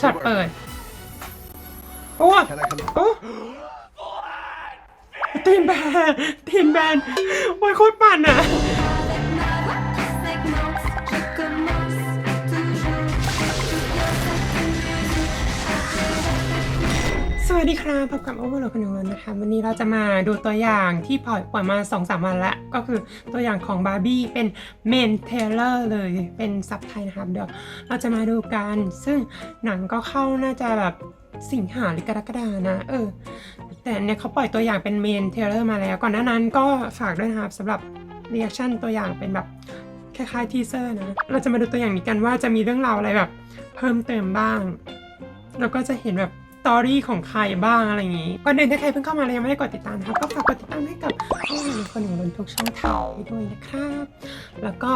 ช็อตเปิด โอ้ Can I come? โอ้ทีมแบนทีมแบนโอ้ยโคตรปั่นอะ วัสดีครับพบกับโอเวอร์โหลดคนหนึ่งวันนะคะวันนี้เราจะมาดูตัวอย่างที่ปล่อยปล่อยมา 2-3 วันแล้วก็คือตัวอย่างของบาร์บี้เป็นเมนเทเลอร์เลยเป็นซับไทยนะครับ เดี๋ยวเราจะมาดูกัน ซึ่งหนังก็เข้าน่าจะแบบสิงหาหรือกรกฎานะ เออ แต่เนี่ยเขาปล่อยตัวอย่างเป็นเมนเทเลอร์มาแล้ว ก่อนหน้านั้นก็ฝากด้วยนะครับสำหรับเรีแอคชั่นตัวอย่างเป็นแบบคล้ายๆทีเซอร์นะเราจะมาดูตัวอย่างนี้กันว่าจะมีเรื่องราวอะไรแบบ เพิ่มเติมบ้างแล้วก็จะเห็นแบบ ตอรี่ของใครบ้างอะไรอย่างนี้ก่อนอื่นถ้าใครเพิ่งเข้ามาแล้วยังไม่ได้กดติดตามนะครับก็ฝากกดติดตามให้กับช่องหนึ่งคนหนึ่งบนทุกช่องทางให้ด้วยนะครับ แล้วก็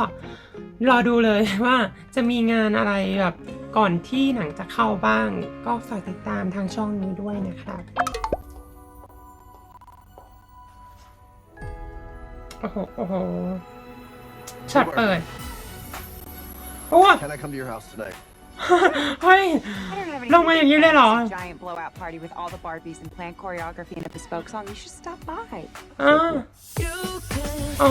รอดูเลยว่าจะมีงานอะไรแบบก่อนที่หนังจะเข้าบ้าง ก็ฝากติดตามทางช่องนี้ด้วยนะครับโอ้โหโอ้โหช็อตเปิดโอ้ Can I come to your house tonight? เฮ้ย I don't have Long way anything you to do let with on. this Giant blowout party with all the Barbies and planned choreography and a bespoke song. You should stop by. อ่าโอ้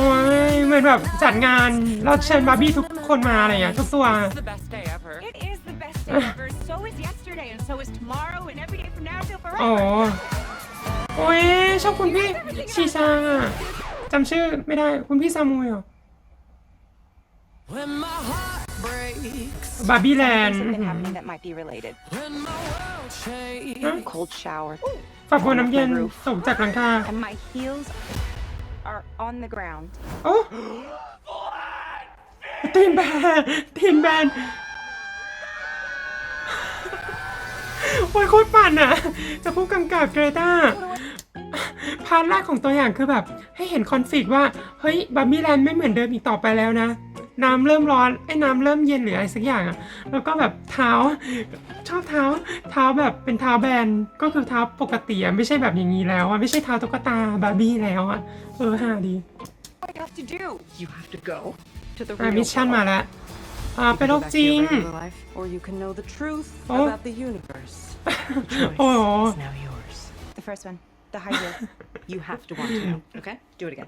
ยเหมือนแบบจัดงานเราเชิญบาร์บี้ทุกคนมาอะไรอย่างเงี้ยทุกตัว the best day ever. It is the best day ever. So is yesterday, and so is tomorrow, and every day from now till อ๋อ forever. โอ้ยชอบคุณพี่ชีชางอะจำชื่อไม่ได้คุณพี่ซามุยเหรอ When my heart breaks, บาร์บี้แลน Things ด์ have been happening that might be related. when my world shakes. Cold shower, ฝักบัวน้ำเย็นตกจากหลังคา and my heels are on the ground. โอ้ทีมแบนทีมแบนโอ้ยโคตรปั่นอะ จะผู้กำกับเกรตาพาร์ทแรกของตัวอย่างคือแบบ ให้เห็นคอนฟ lict ว่า เฮ้ยบาร์บี้แลนด์ไม่เหมือนเดิมอีกต่อไปแล้วนะ น้ำเริ่มร้อนไอ้น้ำเริ่มเย็นหรืออะไรสักอย่างอะแล้วก็แบบเท้าชอบเท้าเท้าแบบเป็นเท้าแบนก็คือเท้าปกติอะไม่ใช่แบบอย่างนี้แล้วอะไม่ใช่เท้าตุ๊กตาบาร์บี้แล้วอะเออฮาดี What you have to do? You have to go to the อะ real มิชชั่น world. มาแล้วอ่าเป็นโร Go ค back จ to ริ your ง regular life, or you can know the truth Oh. about the universe. The choice Oh. is now yours. The first one, the high heel. You have to want to know. Okay, do it again.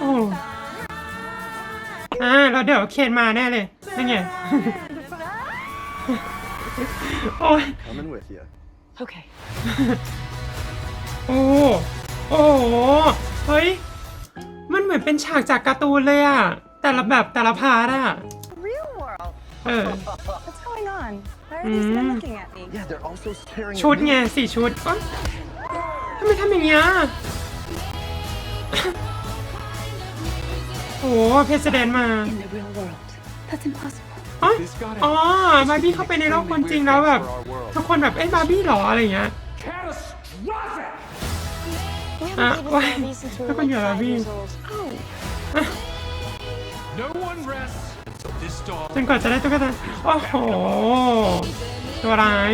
โอ้ อ่าแล้วเดี๋ยวเคนมาแน่เลยนั่นไง โอ้ย Coming with you. Okay. โอ้โอ้โห เฮ้ย มันเหมือนเป็นฉากจากการ์ตูนเลยอะแต่ละแบบแต่ละพาร์ทอะ Real world. เออ What's going on? Why are these men Mm. looking at me? Yeah, they're also staring ชุด at me. ไงสี่ชุดเอ้ยทำไมทำอย่างเงี้ย โอ้เพรสเดนมา In the real world, that's impossible. อ๋ออ๋อบาร์บี้เข้าไปในโลกคนจริงแล้วแบบทุกคนแบบเอ้ยบาร์บี้เหรออะไรอย่างเงี้ย We Ah, haven't played with why- Barbies since we how were come like you're five Barbie? years old. Oh. No one rests until this doll จนกว่าจะได้ตุ๊กตาโอ้โห ตัวร้าย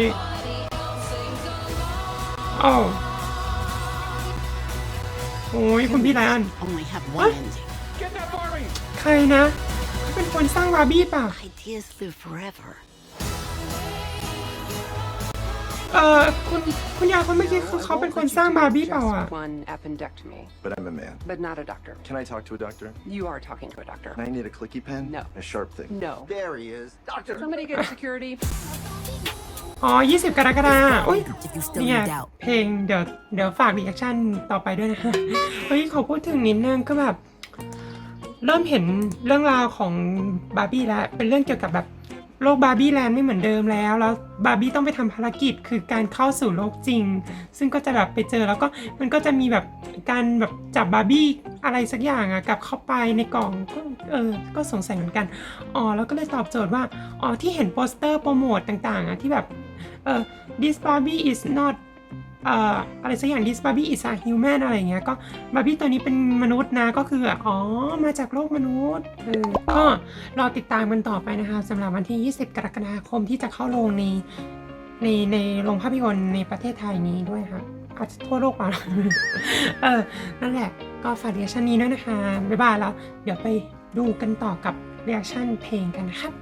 โอ้โอ้ยคุณพี่ไลออน only have What? one ending. Get that Barbie! ใครนะเขาเป็นคนสร้างบาร์บี้ป่ะ Ideas live forever. เออคุณคุณยายคนเมื่อกี้คือเขาเป็นคนสร้างบาร์บี้เปล่าอะ Just one appendectomy, But I'm a man. but not a doctor. Can I talk to a doctor? You are talking to a doctor. And I need a clicky pen? No. A sharp thing. No. There he is. Doctor! Somebody get security. อ๋อ 20 กรกฎาคมอุ้ย If you still นี่ไง in doubt. เพลงเดี๋ยวเดี๋ยวฝากรีแอคชั่นต่อไปด้วยนะ เฮ้ย ขอพูดถึงนิดนึงก็แบบ เริ่มเห็นเรื่องราวของบาร์บี้แล้วเป็นเรื่องเกี่ยวกับแบบโลกบาร์บี้แลนด์ไม่เหมือนเดิมแล้ว แล้วบาร์บี้ต้องไปทำภารกิจคือการเข้าสู่โลกจริง ซึ่งก็จะแบบไปเจอแล้วก็มันก็จะมีแบบการแบบจับบาร์บี้อะไรสักอย่างอะกลับเข้าไปในกล่องก็เออก็สงสัยเหมือนกันอ๋อแล้วก็เลยตอบโจทย์ว่าอ๋อที่เห็นโปสเตอร์โปรโมทต่างๆอะที่แบบเออ this Barbie is not เอ่ออะไรสักอย่าง this Barbie is a human อะไรเงี้ยก็บาร์บี้ตัวนี้เป็นมนุษย์นะก็คืออ๋อมาจากโลกมนุษย์เออก็รอติดตามกันต่อไปนะคะสำหรับวันที่ 20 กรกฎาคมที่จะเข้าโรงในในในโรงภาพยนตร์ในประเทศไทยนี้ด้วยค่ะอาจจะทั่วโลกเปล่าเออนั่นแหละก็ฝากเรียกชันนี้ด้วยนะคะบ๊ายบายแล้ว เดี๋ยวไปดูกันต่อกับเรียกชันเพลงกันนะครับ